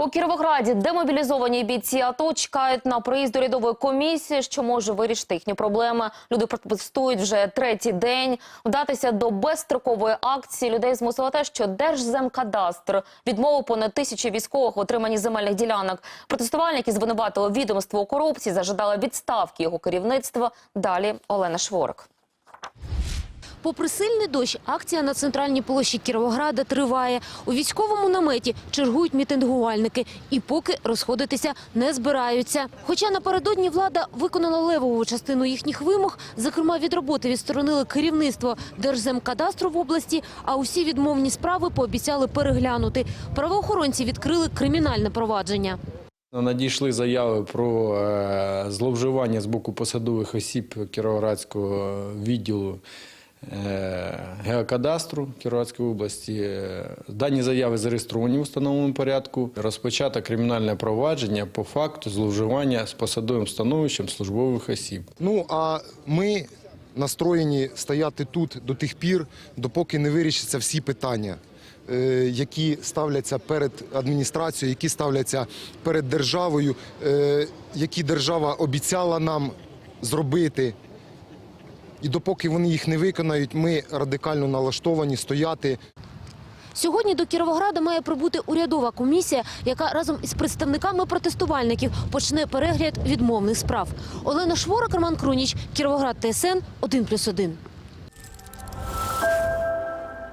У Кіровограді демобілізовані бійці АТО чекають на приїзд до рядової комісії, що може вирішити їхні проблеми. Люди протестують вже третій день. Вдатися до безстрокової акції людей змусило те, що Держземкадастр відмовив понад тисячі військових в отриманні земельних ділянок. Протестувальники звинуватили відомство у корупції, зажадали відставки його керівництва. Далі Олена Шворик. Попри сильний дощ, акція на центральній площі Кіровограда триває. У військовому наметі чергують мітингувальники і поки розходитися не збираються. Хоча напередодні влада виконала левову частину їхніх вимог, зокрема від роботи відсторонили керівництво Держземкадастру в області, а усі відмовні справи пообіцяли переглянути. Правоохоронці відкрили кримінальне провадження. Надійшли заяви про е, зловживання з боку посадових осіб Кіровоградського відділу геокадастру Кіровоградської області. Е, Дані заяви зареєстровані в установленому порядку. Розпочато кримінальне провадження по факту зловживання з посадовим становищем службових осіб. Ну а ми настроєні стояти тут до тих пір, допоки не вирішаться всі питання, е, які ставляться перед адміністрацією, які ставляться перед державою, е, які держава обіцяла нам зробити. І допоки вони їх не виконають, ми радикально налаштовані стояти Сьогодні до Кіровограда має прибути урядова комісія, яка разом із представниками протестувальників почне перегляд відмовних справ. Олена Шворок, Роман Круніч, Кіровоград ТСН 1+,1.